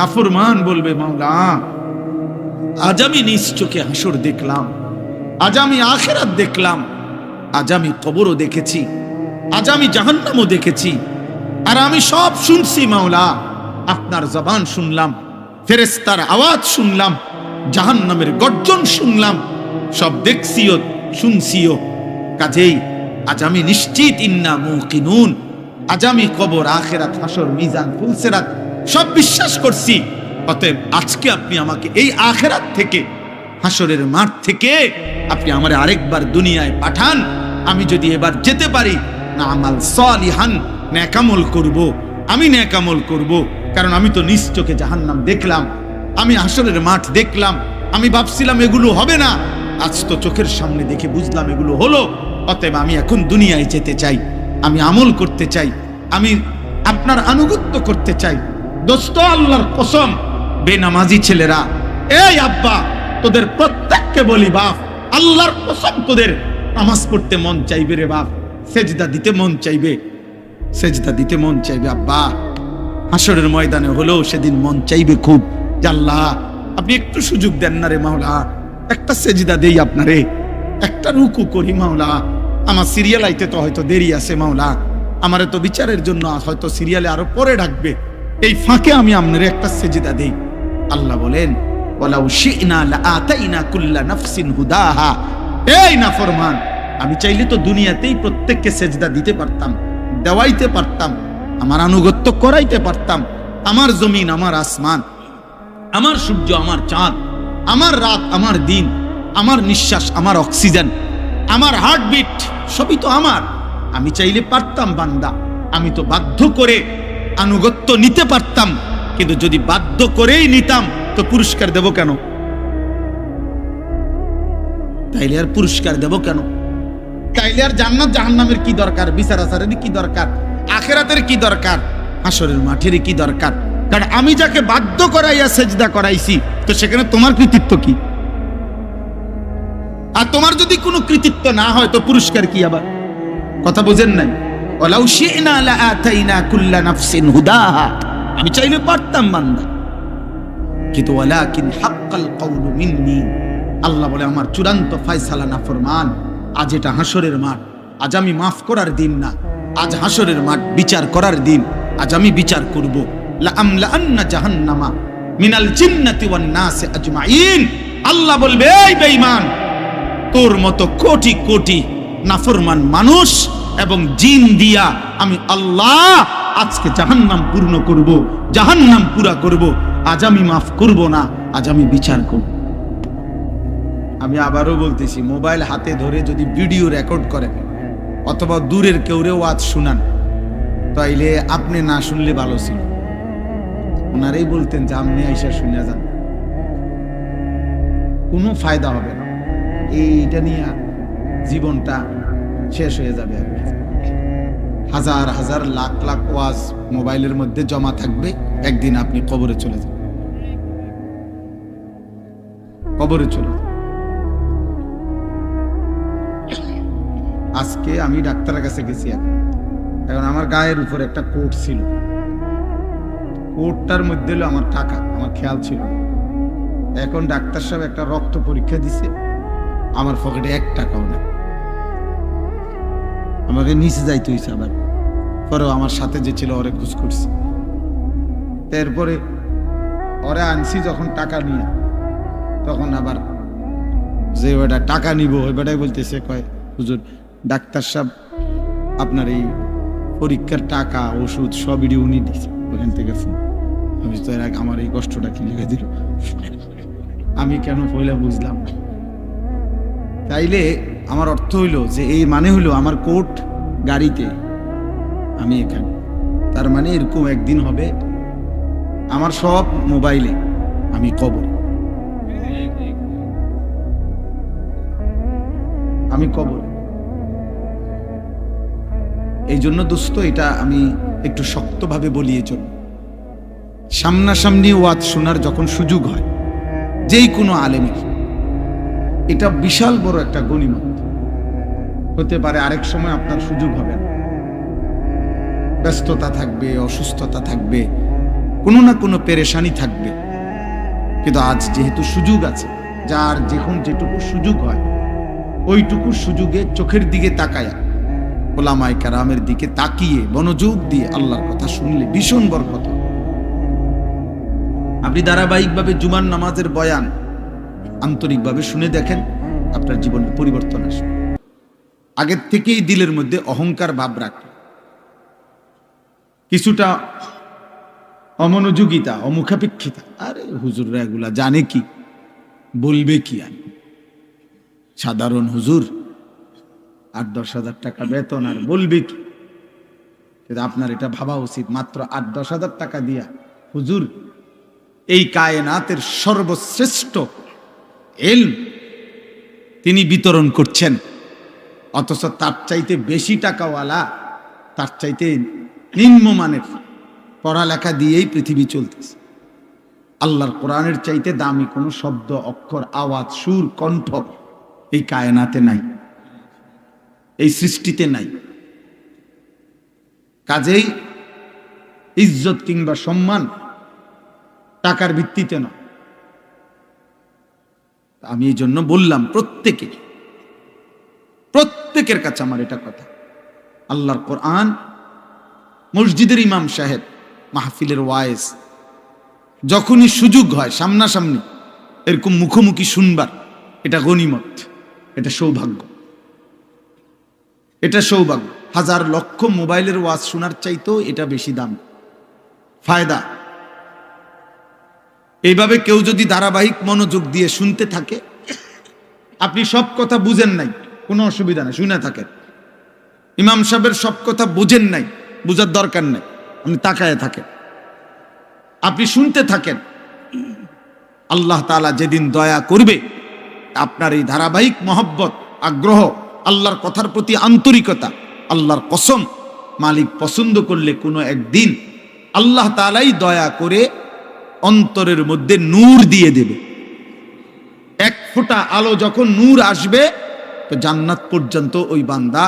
নাফরমান বলবে, মাওলা, আজ আমি নিজ চোখে হাসর দেখলাম, আজ আমি আখেরাত দেখলাম, আজ আমি কবরও দেখেছি, আজ আমি জাহান্নামও দেখেছি, আর আমি সব শুনছি, মাওলা, আপনার জবান শুনলাম ফেরেস্তার আওয়াজ শুনলাম, জাহান্নামের গর্জন শুনলাম, সব দেখছিও, শুনছিও, কাজেই আজ আমি নিশ্চিত, ইন্না মুকিনুন, আজ আমি কবর, আখেরাত, হাসর, মিজান, ফুলসেরাত সব বিশ্বাস করছি। অতএব আজকে আপনি আমাকে এই আখেরাত থেকে, হাসরের মাঠ থেকে আপনি আমার আরেকবার দুনিয়ায় পাঠান। আমি যদি এবার যেতে পারি না আমাল সলিহান, ন্যাকামল করব। আমি ন্যাকামল করব, কারণ আমি তো নিজ চোখে জাহান্নাম দেখলাম। আমি হাসরের মাঠ দেখলাম। আমি ভাবছিলাম এগুলো হবে না। আজ তো চোখের সামনে দেখে বুঝলাম এগুলো হলো। অতএব আমি এখন দুনিয়ায় যেতে চাই। আমি আমল করতে চাই। আমি আপনার আনুগত্য করতে চাই। দোস্ত, আল্লাহর কসম, বেনামাজি ছেলেরা, এই আব্বা, তোদের প্রত্যেককে বলি বাপ, আল্লাহর কসম তোদের নামাজ পড়তে মন চাইবে রে বাপ, সেজদা দিতে মন চাইবে, সেজদা দিতে মন চাইবে আব্বা। হাসরের ময়দানে হলেও সেদিন মন চাইবে খুব জাল্লাহ আপনি একটু সুযোগ দেন না রে মাওলা, একটা সেজদা দেই আপনারে, একটা রুকু করি মাওলা। আমার সিরিয়াল আইতে তো হয়তো দেরি আছে মাওলা, আমারে তো বিচারের জন্য হয়তো সিরিয়ালে আরও পরে ডাকবে। এই ফাঁকে আমি আপনারে একটা সেজদা দেই। আল্লাহ বলেন, ওয়ালাউ শি'না লাআতাইনা কুল্লা নাফসিন হুদাহা। এই নাফরমান, আমি চাইলে তো দুনিয়াতেই প্রত্যেককে সেজদা দিতে পারতাম, দেওয়াইতে পারতাম, আমার আনুগত্য করাইতে পারতাম। আমার জমিন, আমার আসমান, আমার সূর্য, আমার চাঁদ, আমার রাত, আমার দিন, আমার নিঃশ্বাস, আমার অক্সিজেন, আমার হার্টবিট, সবই তো আমার। আমি চাইলে পারতাম বান্দা, আমি তো বাধ্য করে আনুগত্য নিতে পারতাম, কিন্তু যদি বাধ্য করেই নিতাম, তো পুরস্কার দেব কেন? তাইলে আর পুরস্কার দেব কেন? তাইলে আর জান্নাত জাহান্নামের কি দরকার? বিচার আচারের কি দরকার? আখেরাতের কি দরকার? হাসরের মাঠের কি দরকার? কারণ আমি যাকে বাধ্য করাইয়া সেজদা করাইছি, তো সেখানে তোমার কৃতিত্ব কি? আর তোমার যদি কোনো কৃতিত্ব না হয়, তো পুরস্কার কি আবার? কথা বোঝেন নাই? ওলাউ শি'না লাআতাইনা কুল্লা নাফসিন হুদাহা। আমি চাইলে পারতাম বান্দা। কিন্তু ওয়ালাকিন হাক্কাল কওলু মিন্নি। আল্লাহ বলে, আমার চূড়ান্ত ফয়সালা না ফরমান আজ এটা হাসরের মাঠ। আজ আমি মাফ করার দিন না। আজ হাসরের মাঠ, বিচার করার দিন। আজ আমি বিচার করব। লা আমলা আন্না জাহান্নামা মিনাল জিন্নাতি ওয়ান নাসি আজমাইন। আল্লাহ বলবে, এই বেঈমান, তোর মতো কোটি কোটি নাফরমান মানুষ এবং জিন দিয়া আমি আল্লাহ আজকে জাহান্নাম পূর্ণ করব, জাহান্নাম পুরা করব। আজ আমি মাফ করব না, আজ আমি বিচার করব। আমি আবারও বলতেছি, মোবাইল হাতে ধরে যদি ভিডিও রেকর্ড করেন, অথবা দূরের কেউরে ওয়াজ শুনান, তাইলে আপনি না শুনলে ভালো ছিল। ওনারাই বলতেন যে, আপনি আইসা শুনে যান। কোনো ফায়দা হবে না। এইটা নিয়ে জীবনটা শেষ হয়ে যাবে। হাজার হাজার, লাখ লাখ ওয়াজ মোবাইলের মধ্যে জমা থাকবে। একদিন আপনি কবরে চলে যাবেন। কবরে চলে। আজকে আমি ডাক্তারের কাছে গেছি এখন। এখন আমার গায়ের উপর একটা কোট ছিল। কোটটার মধ্যে হলো আমার টাকা, আমার খেয়াল ছিল। এখন ডাক্তার সাহেব একটা রক্ত পরীক্ষা দিছে। আমার পকেটে এক টাকাও না আমাকে নিচে যাইতে হয়েছে আবার। পরেও আমার সাথে যে ছিল, ওরে খোঁজ করছি। এরপরে ওরে আনছি যখন টাকা নিয়ে। তখন আবার যে ওটা টাকা নিব, ওই বেটাই বলতেছে, কয়, হুজুর, ডাক্তার সাহেব আপনার এই পরীক্ষার টাকা, ওষুধ সবই উনি দিয়েছে ওখান থেকে ফোন। আমি তো এর আগে আমার এই কষ্টটা কি লিখে দিল? আমি কেন পয়লা বুঝলাম তাইলে আমার অর্থ হইল যে, এই মানে হইল আমার কোর্ট গাড়িতে, আমি এখানে। তার মানে এরকম একদিন হবে, আমার সব মোবাইলে আমি কবর। আমি কবর। এই জন্য দোস্ত, এটা আমি একটু শক্তভাবে বলিয়ে চল। সামনাসামনি ওয়াজ শোনার যখন সুযোগ হয়, যেই কোনো আলেমের, এটা বিশাল বড় একটা গণিমত। হতে পারে আরেক সময় আপনার সুযোগ হবে। ব্যস্ততা থাকবে, অসুস্থতা থাকবে, কোনো না কোনো পেরেশানি থাকবে। কিন্তু আজ যেহেতু সুযোগ আছে, যার যখন যেটুকু সুযোগ হয়, ওইটুকু সুযোগে চোখের দিকে তাকায়া, ওলামায় কারামের দিকে তাকিয়ে, মনোযোগ দিয়ে আল্লাহর কথা শুনলে ভীষণ বরকত। আপনি ধারাবাহিকভাবে জুমার নামাজের বয়ান আন্তরিকভাবে শুনে দেখেন, আপনার জীবনের পরিবর্তন আসবে। আগের থেকেই দিলের মধ্যে অহংকার ভাব রাখে। কিছুটা অমনোযোগিতা, অমুখাপেক্ষিতা। আরে হুজুররা এগুলা জানে কি? বলবে কি আর? সাধারণ হুজুর, আট দশ হাজার টাকা বেতন আর বলবে কি? কিন্তু আপনার এটা ভাবা উচিত, মাত্র আট দশ হাজার টাকা দিয়া হুজুর, এই কায়নাতের সর্বশ্রেষ্ঠ এল তিনি বিতরণ করছেন। অথচ তার চাইতে বেশি টাকাওয়ালা, তার চাইতে নিম্নমানের পড়ালেখা দিয়েই পৃথিবী চলতেছে। আল্লাহর কোরআনের চাইতে দামি কোনো শব্দ, অক্ষর, আওয়াজ, সুর, কণ্ঠ এই কায়নাতে নাই, এই সৃষ্টিতে নাই। কাজেই ইজ্জত কিংবা সম্মান টাকার ভিত্তিতে নয়। আমি এই জন্য বললাম, প্রত্যেকে প্রত্যেকের কাছে আমার এটা কথা। আল্লাহর কোরআন, মসজিদের ইমাম সাহেব, মাহফিলের ওয়ায়েস যখনই সুযোগ হয় সামনাসামনি, এরকম মুখোমুখি শুনবার, এটা গনিমত এটা সৌভাগ্য। এটা সৌভাগ্য। হাজার লক্ষ মোবাইলের ওয়াজ শোনার চাইতেও এটা বেশি দাম। ফায়দা? এইভাবে কেউ যদি ধারাবাহিক মনোযোগ দিয়ে শুনতে থাকে, আপনি সব কথা বুঝেন নাই। কোনো অসুবিধা নেই শুনে থাকেন। ইমাম সাহেবের সব কথা বোঝেন নাই, বোঝার দরকার নেই, আপনি তাকায় থাকেন। আপনি শুনতে থাকেন। আল্লাহ তাআলা যেদিন দয়া করবে, আপনার এই ধারাবাহিক মহব্বত, আগ্রহ, আল্লাহর কথার প্রতি আন্তরিকতা, আল্লাহর কসম, মালিক পছন্দ করলে কোনো একদিন আল্লাহ তালাই দয়া করে অন্তরের মধ্যে নূর দিয়ে দেবে। এক ফোঁটা আলো যখন নূর আসবে তো জান্নাত পর্যন্ত ওই বান্দা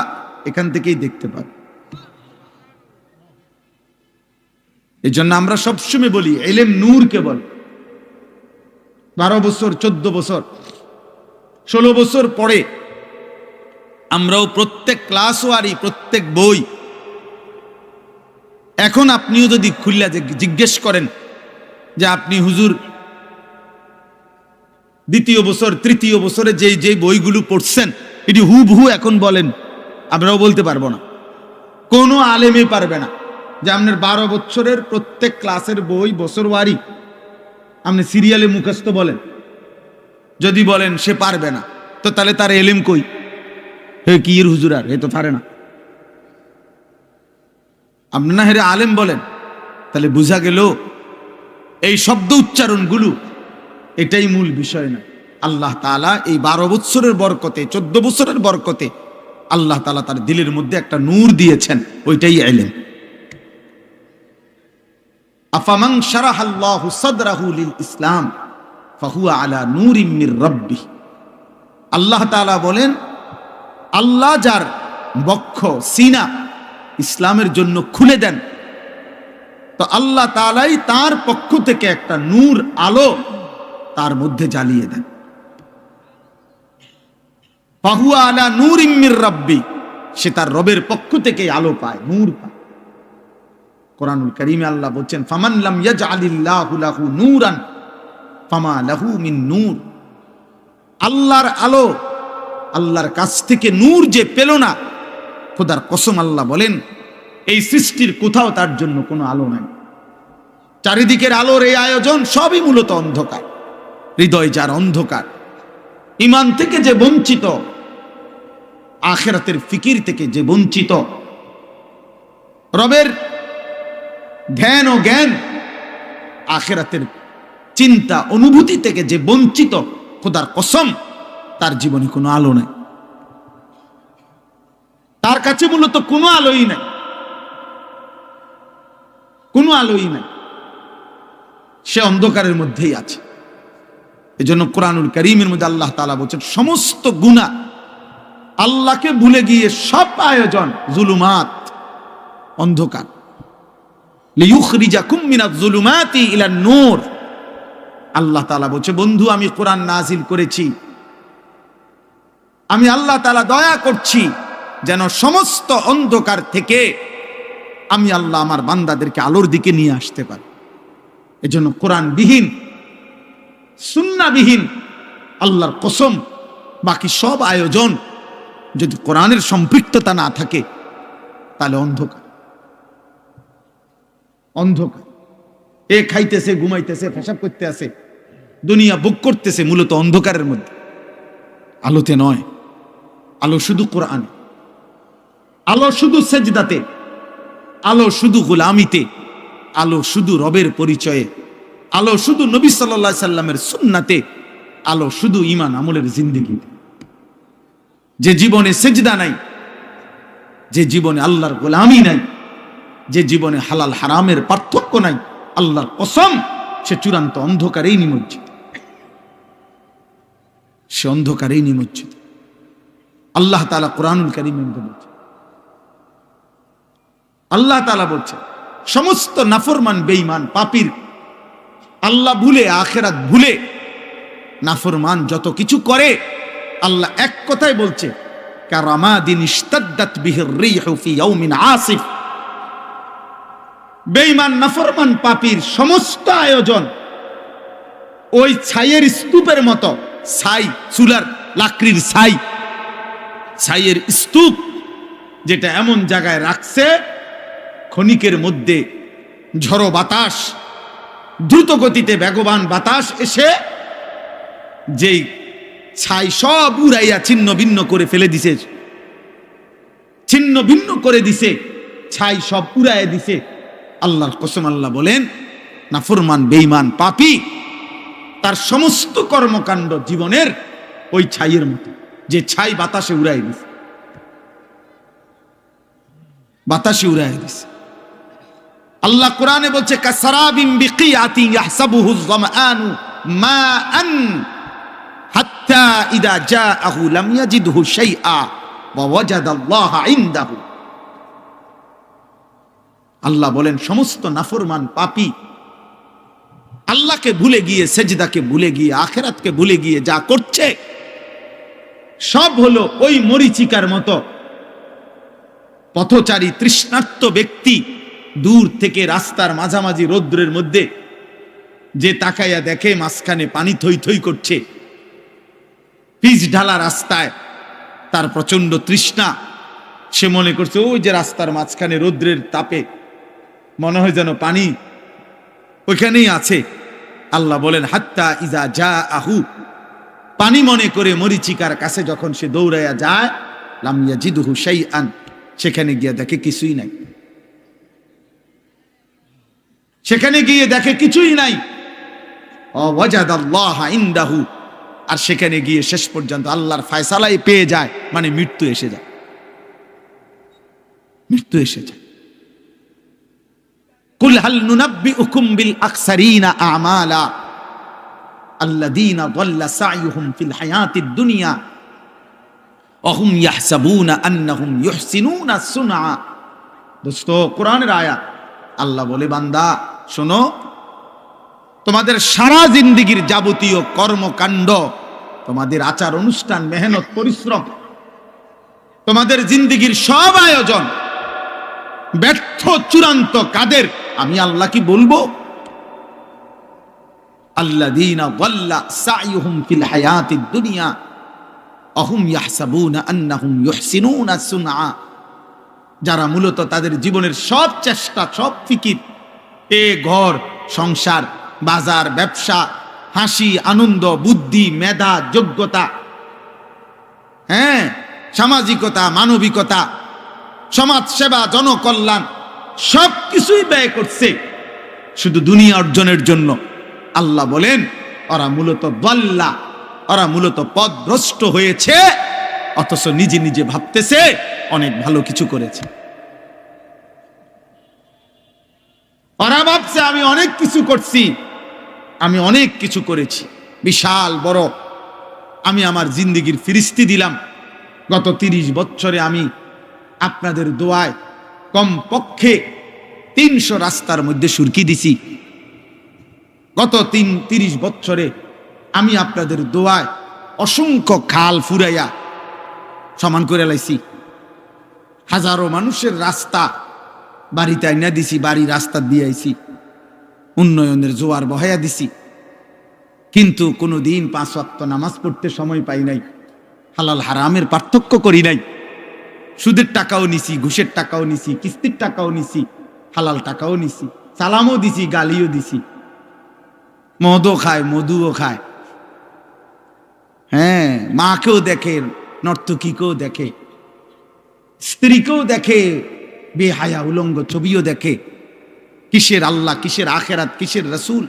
এখান থেকেই দেখতে পাবে এই জন্য আমরা সবসময় বলি, এলেম নূরকে বল। বারো বছর, চোদ্দ বছর, ষোলো বছর পরে আমরাও প্রত্যেক ক্লাস ওয়ারি, প্রত্যেক বই এখন আপনিও যদি খুললা জিজ্ঞেস করেন যে আপনি হুজুর দ্বিতীয় বছর, তৃতীয় বছরে যে যে বইগুলো পড়ছেন এটি হুবহু এখন বলেন আমরাও বলতে পারব না। কোনো আলেমে পারবে না যে আপনার বারো বছরের প্রত্যেক ক্লাসের বই বছর ওয়ারি আপনি সিরিয়ালে মুখস্থ বলেন। যদি বলেন সে পারবে না, তো তাহলে তার এলেম কই? হে কি হুজুর আর, এ তো পারে না। আপনি না হেরে আলেম বলেন, তাহলে বোঝা গেল এই শব্দ উচ্চারণগুলো এটাই মূল বিষয় না। আল্লাহ তালা এই বারো বছরের বরকতে, চোদ্দ বছরের বরকতে আল্লাহ তালা তার দিলের মধ্যে একটা নূর দিয়েছেন, ওইটাই এলেন আফামাং শারাহাল্লাহু সাদরাহু লিল ইসলাম, ফাহুয়া আলা নূরিম মির রাব্বি। আল্লাহ তাআলা বলেন, আল্লাহ যার বক্ষ, সিনা ইসলামের জন্য খুলে দেন, তো আল্লাহ তাআলাই তার পক্ষ থেকে একটা নূর, আলো তার মধ্যে জ্বালিয়ে দেন। ফাহুয়া আলা নূরিম মির রাব্বি। সে তার রবের পক্ষ থেকে আলো পায়, নূর পায়। কোরআনুল করিমে আল্লাহ বলছেন, ফামান লাম ইয়াজআলিল্লাহু লাহু নূরান, ফামা লাহু মিন নূর। আল্লাহর আলো, আল্লাহর কাছ থেকে নূর যে পেল না, খোদার কসম আল্লাহ বলেন, এই সৃষ্টির কোথাও তার জন্য কোনো আলো নাই। চারিদিকের আলোর এই আয়োজন সবই মূলত অন্ধকার, হৃদয় যার অন্ধকার। ইমান থেকে যে বঞ্চিত, আখেরাতের ফিকির থেকে যে বঞ্চিত, রবের ধ্যান ও জ্ঞান আখেরাতের চিন্তা অনুভূতি থেকে যে বঞ্চিত, খোদার কসম, তার জীবনে কোনো আলো নাই। তার কাছে মূলত কোনো আলোই নাই। কোনো আলোই নাই। সে অন্ধকারের মধ্যেই আছে। এজন্য কোরআনুল করিমের মধ্যে আল্লাহ তালা বলছেন, সমস্ত গুণা আল্লাহকে ভুলে গিয়ে সব আয়োজন, জুলুমাত, অন্ধকার। যুলুমাতি ইলান নূর। আল্লাহ তাআলা বলছে, বন্ধু, আমি কোরআন নাজিল করেছি। আমি আল্লাহ তাআলা দয়া করছি যেন সমস্ত অন্ধকার থেকে আমি আল্লাহ আমার বান্দাদেরকে আলোর দিকে নিয়ে আসতে পারি। এজন্য কোরআন বিহীন সুন্নাবিহীন, আল্লাহর কসম, বাকি সব আয়োজন যদি কোরআনের সম্পৃক্ততা না থাকে, তাহলে অন্ধকার। অন্ধকার। এ খাইতেছে, ঘুমাইতেছে, পেশাব করতে আছে দুনিয়া বুক করতেছে, মূলত অন্ধকারের মধ্যে। আলোতে নয়, আলো শুধু কোরআন। আলো শুধু সেজদাতে, আলো শুধু গোলামিতে, আলো শুধু রবের পরিচয়ে। আলো শুধু নবী সাল্লা সাল্লামের সুন্নাতে, আলো শুধু ইমান আমলের জিন্দিগিতে যে জীবনে সেজদা নাই, যে জীবনে আল্লাহর গোলামি নাই, যে জীবনে হালাল হারামের পার্থক্য নাই, আল্লাহর কসম, সে চূড়ান্ত অন্ধকারেই নিমজ্জিত। সে অন্ধকারেই নিমজ্জিত। আল্লাহ তালা কোরআনুল করিমের বলছে, আল্লাহ তালা বলছে, সমস্ত নাফরমান বেইমান পাপির আল্লাহ ভুলে, আখেরাত ভুলে, নাফরমান যত কিছু করে, আল্লাহ এক কথাই বলছে আসিফ। বেঈমান, নাফরমান পাপির সমস্ত আয়োজন ওই ছাইয়ের স্তূপের মতো, ছাই, চুলার লাকড়ির ছাই, ছাইয়ের স্তূপ যেটা এমন জায়গায় রাখছে, ক্ষণিকের মধ্যে ঝড়ো বাতাস দ্রুত গতিতে বেগবান বাতাস এসে যেই ছাই সব উড়াইয়া ছিন্ন ভিন্ন করে ফেলে দিছে। ছিন্ন ভিন্ন করে দিছে, ছাই সব উড়াইয়া দিছে। আল্লাহর কসম আল্লাহ বলেন, নাফরমান, বেঈমান, পাপি, তার সমস্ত কর্মকাণ্ড জীবনের ওই ছাইয়ের মতো, যে ছাই বাতাসে উড়াই দিছে। বাতাসে উড়াই দিছে। আল্লাহ কোরআনে বলছে ইদা ওয়া আল্লাহ বলেন, সমস্ত নাফরমান পাপী আল্লাহকে ভুলে গিয়ে, সেজদাকে ভুলে গিয়ে, আখেরাতকে ভুলে গিয়ে যা করছে, সব হলো ওই মরিচিকার মতো পথচারী তৃষ্ণার্ত ব্যক্তি দূর থেকে রাস্তার মাঝামাঝি রৌদ্রের মধ্যে যে তাকাইয়া দেখে, মাঝখানে পানি থই থই করছে। পিচ ঢালা রাস্তায় তার প্রচণ্ড তৃষ্ণা। সে মনে করছে, ওই যে রাস্তার মাঝখানে রৌদ্রের তাপে মনে হয় যেন পানি ওইখানেই আছে। আল্লাহ বলেন, হাত্তা ইজা যা আহু পানি মনে করে মরিচিকার কাছে যখন সে দৌড়াইয়া যায় লামিয়া জিদুহু সেই আন সেখানে গিয়ে দেখে কিছুই নাই। সেখানে গিয়ে দেখে কিছুই নাই। ইন্দাহু। আর সেখানে গিয়ে শেষ পর্যন্ত আল্লাহর ফায়সালাই পেয়ে যায় মানে মৃত্যু এসে যায়। মৃত্যু এসে যায়। কুল নুনাব্বি উকুম বিল আকসারিনা আমালা। সাইহুম ফিল দুনিয়া। অহুম সুনা আল্লাহ বলে, বান্দা শোনো, তোমাদের সারা জিন্দিগির যাবতীয় কর্মকাণ্ড, তোমাদের আচার অনুষ্ঠান, মেহনত, পরিশ্রম, তোমাদের জিন্দিগির সব আয়োজন, ব্যর্থ, চূড়ান্ত কাদের, আমি আল্লাহ কি বলব? যারা মূলত তাদের জীবনের সব চেষ্টা, সব ফিকির এ ঘর, সংসার, বাজার, ব্যবসা, হাসি, আনন্দ, বুদ্ধি, মেধা, যোগ্যতা হ্যাঁ সামাজিকতা, মানবিকতা, সমাজ সেবা, জনকল্যাণ সব কিছুই ব্যয় করছে। শুধু দুনিয়া অর্জনের জন্য। আল্লাহ বলেন, ওরা মূলত বল্লা ওরা মূলত পদভ্রষ্ট হয়েছে, অথচ নিজে নিজে ভাবতেছে, অনেক ভালো কিছু করেছে। ওরা ভাবছে, আমি অনেক কিছু করছি, আমি অনেক কিছু করেছি। বিশাল, বড়। আমি আমার জিন্দিগির ফিরিস্তি দিলাম। গত তিরিশ বছরে আমি আপনাদের দোয়ায় কম পক্ষে তিনশো রাস্তার মধ্যে সুরকি দিছি। গত তিন, তিরিশ বছরে আমি আপনাদের দোয়ায় অসংখ্য খাল ফুরাইয়া সমান করে লাইছি। হাজারো মানুষের রাস্তা বাড়িতে আইনা দিছি, বাড়ি রাস্তা দিয়ে আইছি। উন্নয়নের জোয়ার বহাইয়া দিছি। কিন্তু কোনো দিন পাঁচ ওয়াক্ত নামাজ পড়তে সময় পাই নাই, হালাল হারামের পার্থক্য করি নাই। সুদের টাকাও নিছি, ঘুষের টাকাও নিছি, কিস্তির টাকাও নিছি, হালাল টাকাও নিছি, সালামও দিছি, গালিও দিছি। মদও খায় মধুও খায়। হ্যাঁ মাকেও দেখে, নর্তকীকেও দেখে, স্ত্রীকেও দেখে বেহায়া উলঙ্গ ছবিও দেখে। কিসের আল্লাহ, কিসের আখেরাত, কিসের রসুল?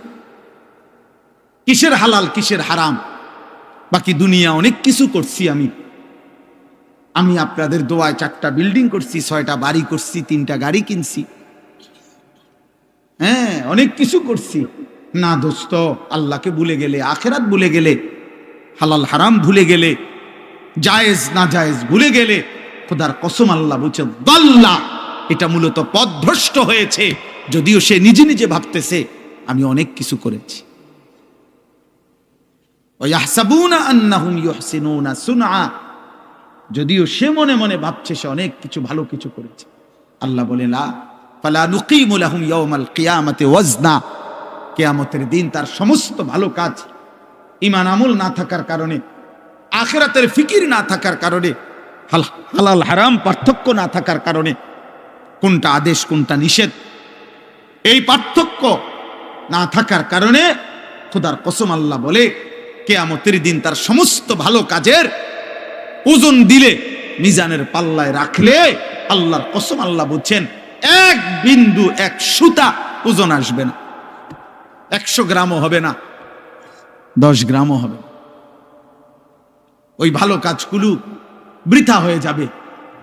কিসের হালাল, কিসের হারাম? বাকি দুনিয়া অনেক কিছু করছি আমি। আমি আপনাদের দোয়ায় চারটা বিল্ডিং করছি, ছয়টা বাড়ি করছি, তিনটা গাড়ি কিনছি। হ্যাঁ অনেক কিছু করছি। না দোস্ত, আল্লাহকে ভুলে গেলে, আখেরাত ভুলে গেলে, হালাল হারাম ভুলে গেলে, জায়েজ না জায়েজ ভুলে গেলে, খোদার কসম আল্লাহ বলছে, দল্লা! এটা মূলত পথভ্রষ্ট হয়েছে। যদিও সে নিজে নিজে ভাবতেছে, আমি অনেক কিছু করেছি। যদিও সে মনে মনে ভাবছে সে অনেক কিছু, ভালো কিছু করেছে। আল্লাহ বলে কিয়ামতের দিন তার সমস্ত ভালো কাজ ইমান আমল না থাকার কারণে, আখেরাতের ফিকির না থাকার কারণে, হাল- হালাল হারাম পার্থক্য না থাকার কারণে কোনটা আদেশ, কোনটা নিষেধ? এই পার্থক্য না থাকার কারণে খোদার কসম আল্লাহ বলে, কেয়ামতের দিন তার সমস্ত ভালো কাজের ওজন দিলে, মিজানের পাল্লায় রাখলে আল্লাহর কসম আল্লাহ বলছেন, এক বিন্দু, এক সুতা ওজন আসবে না। একশো গ্রামও হবে না, দশ গ্রামও হবে ওই ভালো কাজগুলো বৃথা হয়ে যাবে,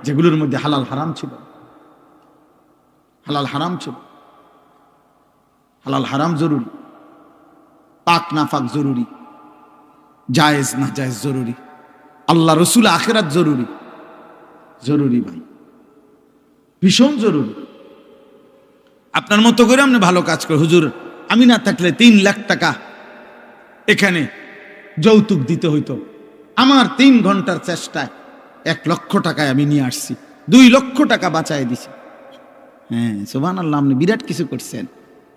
যেগুলোর মধ্যে হালাল হারাম ছিল। হালাল হারাম ছিল। হালাল হারাম জরুরি। পাক না পাক জরুরি। জায়েজ না জায়েজ জরুরি। আল্লাহ রসুল আখেরাত জরুরি। জরুরি ভাই। ভীষণ জরুরি। আপনার মতো করে আপনি ভালো কাজ করে হুজুর, আমি না থাকলে তিন লাখ টাকা এখানে যৌতুক দিতে হইতো। আমার তিন ঘণ্টার চেষ্টায় এক লক্ষ টাকায় আমি নিয়ে আসছি। দুই লক্ষ টাকা বাঁচায় দিছি। হ্যাঁ সোভান আল্লাহ আপনি বিরাট কিছু করছেন।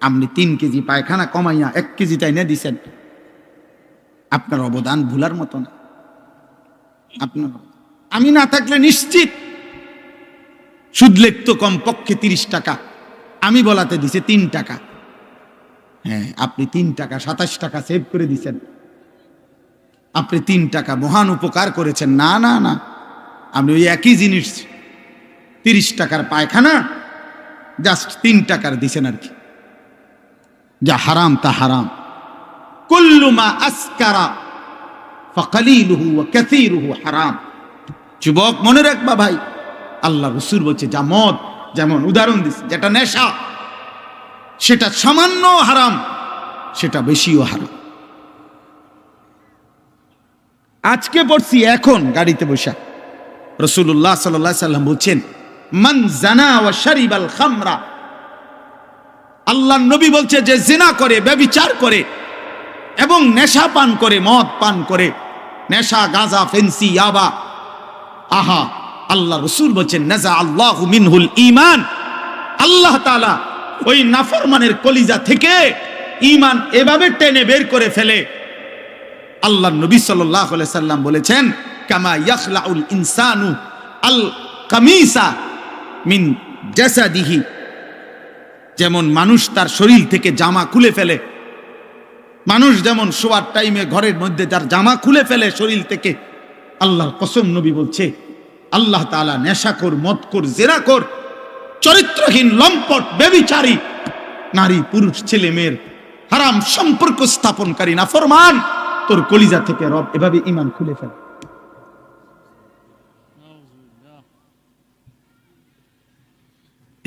আপনি তিন কেজি পায়খানা কমাইয়া এক কেজি তাই না দিছেন। আপনার অবদান ভুলার মতো না। আপনার আমি না থাকলে নিশ্চিত। সুদ লেখতো কমপক্ষে তিরিশ টাকা। আমি বলাতে দিছে তিন টাকা। হ্যাঁ আপনি তিন টাকা সাতাশ টাকা সেভ করে দিছেন। আপনি তিন টাকা মহান উপকার করেছেন। না না না। আপনি ওই একই জিনিস, তিরিশ টাকার পায়খানা জাস্ট তিন টাকার দিছেন আর কি। যা হারাম তা হারাম। কুল্লুমা আসকারা ফাকালিলুহু ওয়া কাসীরুহু হারাম। যুবক, মনে রাখবা ভাই, আল্লাহ রসুল বলছে, যা মদ, যেমন উদাহরণ দিচ্ছে যেটা নেশা, সেটা সামান্য হারাম, সেটা বেশিও হারাম। আজকে পড়ছি এখন গাড়িতে বসা। রসুল্লাহ সাল্লাহ সাল্লাম বলছেন মান জানা ও শারিবাল খামরা। আল্লাহ নবী বলছে যে জিনা করে, ব্যবিচার করে এবং নেশা পান করে, মদ পান করে, নেশা, গাঁজা, ফেন্সি, ইয়াবা। আহা, আল্লাহ রসুল বলছেন, নেজা আল্লাহ মিনহুল ইমান আল্লাহ তালা ওই নাফরমানের কলিজা থেকে ইমান এভাবে টেনে বের করে ফেলে। আল্লাহ নবী সাল্লাহ সাল্লাম বলেছেন, কামা ইয়াখলাউল ইনসানু আল কামিসা মিন জাসাদিহি। যেমন মানুষ তার শরীর থেকে জামা খুলে ফেলে, মানুষ যেমন শোয়ার টাইমে ঘরের মধ্যে তার জামা খুলে ফেলে শরীর থেকে, আল্লাহর কসম নবী বলছে, আল্লাহ তাআলা নেশাখোর মদখোর জেরাখোর চরিত্রহীন, লম্পট বেবিচারী নারী, পুরুষ, ছেলে, মেয়ের হারাম সম্পর্ক স্থাপনকারী না ফরমান তোর কলিজা থেকে রব এভাবে ইমান খুলে ফেলে।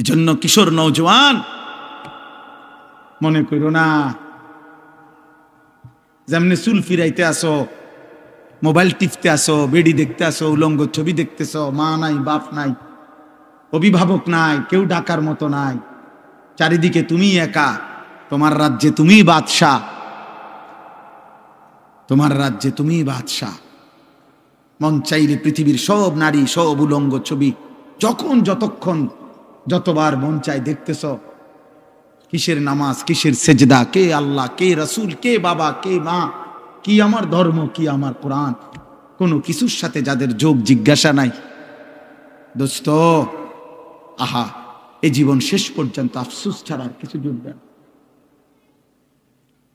এজন্য কিশোর নৌজওয়ান মনে করো না, যেমনি চুল ফিরাইতে আসো, মোবাইল টিপতে আসো, বেডি দেখতে আসো, উলঙ্গ ছবি দেখতেছ মা নাই, বাপ নাই, অভিভাবক নাই, কেউ ডাকার মতো নাই, চারিদিকে তুমি একা, তোমার রাজ্যে তুমি বাদশাহ, তোমার রাজ্যে তুমি বাদশাহ। মন চাইলে পৃথিবীর সব নারী, সব উলঙ্গ ছবি, যখন যতক্ষণ যতবার মন চাই দেখতেছ, কিসের নামাজ, কিসের সেজদা, কে আল্লাহ, কে রসুল, কে বাবা, কে মা, কি আমার ধর্ম, কি আমার কোরআন, কোনো কিছুর সাথে যাদের যোগ জিজ্ঞাসা নাই। দোস্ত, আহা, এ জীবন শেষ পর্যন্ত আফসুস ছাড়া আর কিছু জুটবে না।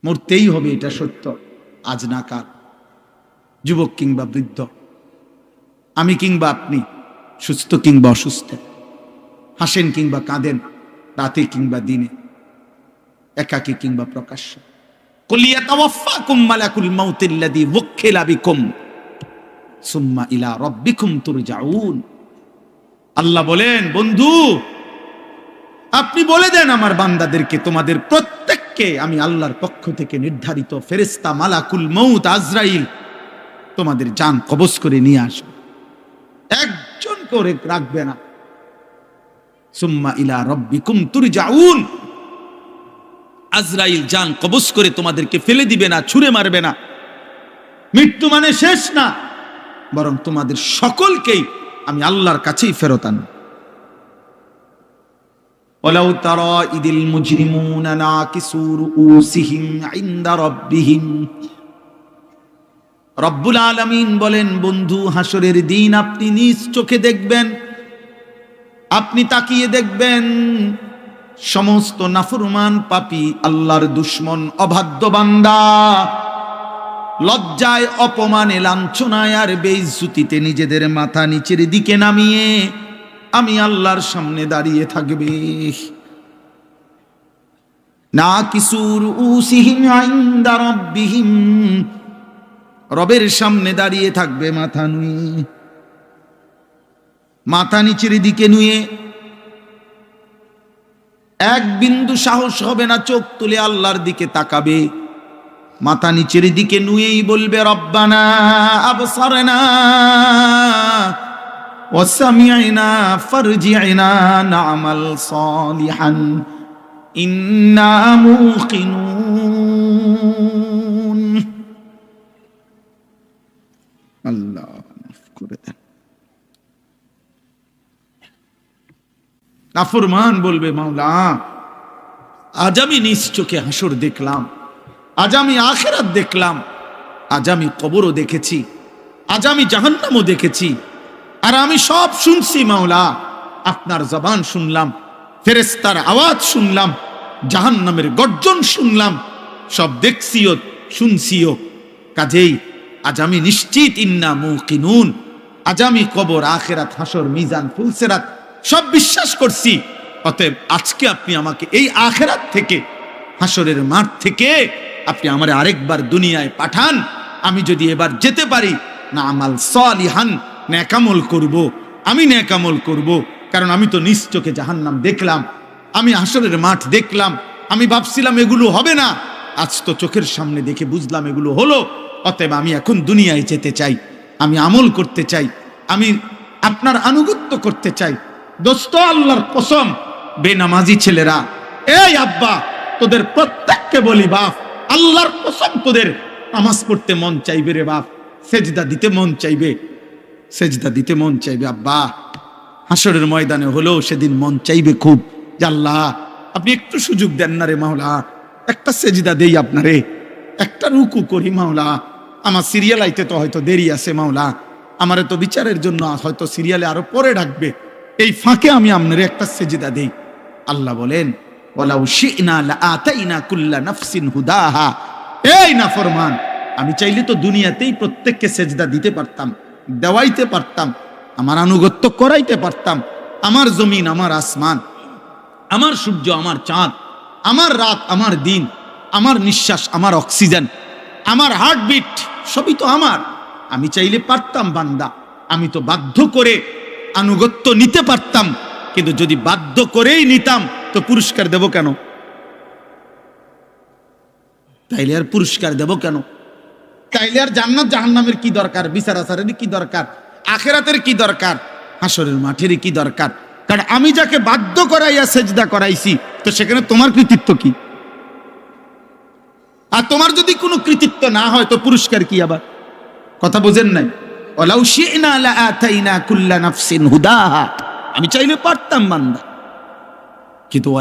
মরতেই হবে, এটা সত্য। আজ না কাল। যুবক কিংবা বৃদ্ধ, আমি কিংবা আপনি, সুস্থ কিংবা অসুস্থ। হাসেন কিংবা কাঁদেন, রাতে কিংবা দিনে, একাকী কিংবা প্রকাশ্য। আল্লাহ বলেন, বন্ধু, আপনি বলে দেন আমার বান্দাদেরকে, তোমাদের প্রত্যেককে আমি আল্লাহর পক্ষ থেকে নির্ধারিত ফেরেস্তা মালাকুল মৌত আজরাইল তোমাদের জান কবজ করে নিয়ে আসবে। একজন করে রাখবে না। সুম্মা ইলা রব্বিকুম তুরজাউন আজরাইল জান কবজ করে তোমাদেরকে ফেলে দিবে না ছুঁড়ে মারবে না মৃত্যু মানে শেষ না বরং তোমাদের সকলকেই আমি আল্লাহর কাছেই ফেরত আনব ولو ترى إذ المجرمون ناكسوا رؤوسهم عند ربهم রব্বুল আলামিন বলেন বন্ধু হাসরের দিন আপনি নিজ চোখে দেখবেন আপনি তাকিয়ে দেখবেন সমস্ত নাফরমান পাপি আল্লাহর দুশ্মন, অবাধ্য বান্দা। লজ্জায়, অপমানে, লাঞ্ছনায় আর বেইজ্জুতিতে নিজেদের মাথা নিচের দিকে নামিয়ে আমি আল্লাহর সামনে দাঁড়িয়ে থাকবে। না কিসুর উসিহিম আইন্দা রব্বিহিম, রবের সামনে দাঁড়িয়ে থাকবে মাথা নুয়ে। মাথা নিচের দিকে নুয়ে। এক বিন্দু সাহস হবে না চোখ তুলে আল্লাহর দিকে তাকাবে। মাথা নিচের দিকে নুয়েই বলবে, রব্বানা আবসারনা ওয়াসামিআনা না'মাল ইন্না আল্লাহ করে দেন। নাফরমান বলবে, মাওলা, আজ আমি নিজ চোখে হাসর দেখলাম, আজ আমি আখেরাত দেখলাম, আজ আমি কবরও দেখেছি, আজ আমি জাহান্নামও দেখেছি, আর আমি সব শুনছি, মাওলা, আপনার জবান শুনলাম ফেরেস্তার আওয়াজ শুনলাম, জাহান্নামের গর্জন শুনলাম, সব দেখছিও, শুনছিও, কাজেই আজ আমি নিশ্চিত, ইন্না মুকিনুন, আজ আমি কবর, আখেরাত, হাসর, মিজান, ফুলসেরাত সব বিশ্বাস করছি। অতএব আজকে আপনি আমাকে এই আখেরাত থেকে, হাসরের মাঠ থেকে আপনি আমার আরেকবার দুনিয়ায় পাঠান। আমি যদি এবার যেতে পারি, না আমাল সলিহান, ন্যাকামল করব। আমি ন্যাকামল করব। কারণ আমি তো নিজ চোখে জাহান্নাম দেখলাম। আমি হাসরের মাঠ দেখলাম। আমি ভাবছিলাম এগুলো হবে না। আজ তো চোখের সামনে দেখে বুঝলাম এগুলো হলো। অতএব আমি এখন দুনিয়ায় যেতে চাই। আমি আমল করতে চাই। আমি আপনার আনুগত্য করতে চাই। দোস্ত, আল্লাহর কসম, বেনামাজি ছেলেরা, এই আব্বা, তোদের প্রত্যেককে বলি বাপ, আল্লাহর কসম তোদের, নামাজ পড়তে মন চাইবে রে বাপ, সেজদা দিতে মন চাইবে, সেজদা দিতে মন চাইবে, আব্বা। হাসরের ময়দানে হলেও সেদিন মন চাইবে খুব আল্লাহ, আপনি একটু সুযোগ দেন না রে মাওলা, একটা সেজদা দেই আপনারে, একটা রুকু করি মাওলা, আমার সিরিয়াল আইতে তো হয়তো দেরি আছে মাওলা, আমারে তো বিচারের জন্য হয়তো সিরিয়ালে আরও পরে ডাকবে এই ফাঁকে আমি আপনারে একটা সেজদা দিই। আল্লাহ বলেন, ওয়ালাউ শি'না লাআতাইনা কুল্লা নাফসিন হুদাহা। এই আমি চাইলে তো দুনিয়াতেই প্রত্যেককে সেজদা দিতে পারতাম, দেওয়াইতে পারতাম, আমার আনুগত্য করাইতে পারতাম। আমার জমিন, আমার আসমান, আমার সূর্য, আমার চাঁদ, আমার রাত, আমার দিন, আমার নিঃশ্বাস, আমার অক্সিজেন, আমার হার্টবিট, সবই তো আমার। আমি চাইলে পারতাম বান্দা। আমি তো বাধ্য করে আনুগত্য নিতে পারতাম, কিন্তু যদি বাধ্য করেই নিতাম, তো পুরস্কার দেব কেন? তাইলে আর পুরস্কার দেব কেন? তাইলে আর জান্নাত জাহান্নামের কি দরকার? বিচার আচারের কি দরকার? আখেরাতের কি দরকার? হাসরের মাঠের কি দরকার? কারণ আমি যাকে বাধ্য করাইয়া সেজদা করাইছি, তো সেখানে তোমার কৃতিত্ব কি? আর তোমার যদি কোনো কৃতিত্ব না হয়, তো পুরস্কার কি আবার? কথা বোঝেন নাই? আমি চাইলে পারতাম বান্দা। কিন্তু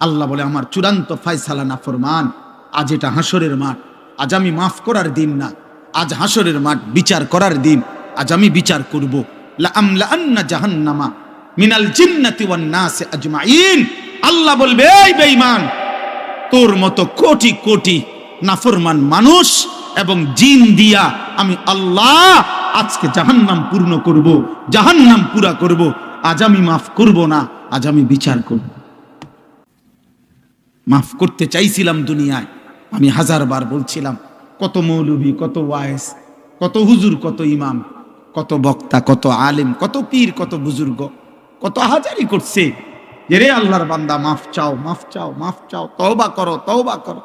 আল্লাহ বলে, আমার চূড়ান্ত ফয়সালা না ফরমান আজ এটা হাসরের মাঠ। আজ আমি মাফ করার দিন না। আজ হাসরের মাঠ, বিচার করার দিন। আজ আমি বিচার করব। লা জাহান্নামা মিনাল আজমাইন। আল্লাহ বলবে তোর মতো কোটি কোটি নাফরমান মানুষ এবং জিন দিয়া আমি আল্লাহ আজকে জাহান্নাম পূর্ণ করব, জাহান্নাম পুরা করব। আজ আমি মাফ করব না, আজ আমি বিচার করব। মাফ করতে চাইছিলাম দুনিয়ায়, আমি হাজার বার বলছিলাম, কত মৌলবী, কত ওয়ায়েস কত হুজুর, কত ইমাম, কত বক্তা, কত আলেম, কত পীর, কত বুজুর্গ, কত হাজারি করছে। রে আল্লাহর বান্দা, মাফ চাও মাফ চাও মাফ চাও, তওবা করো তওবা করো।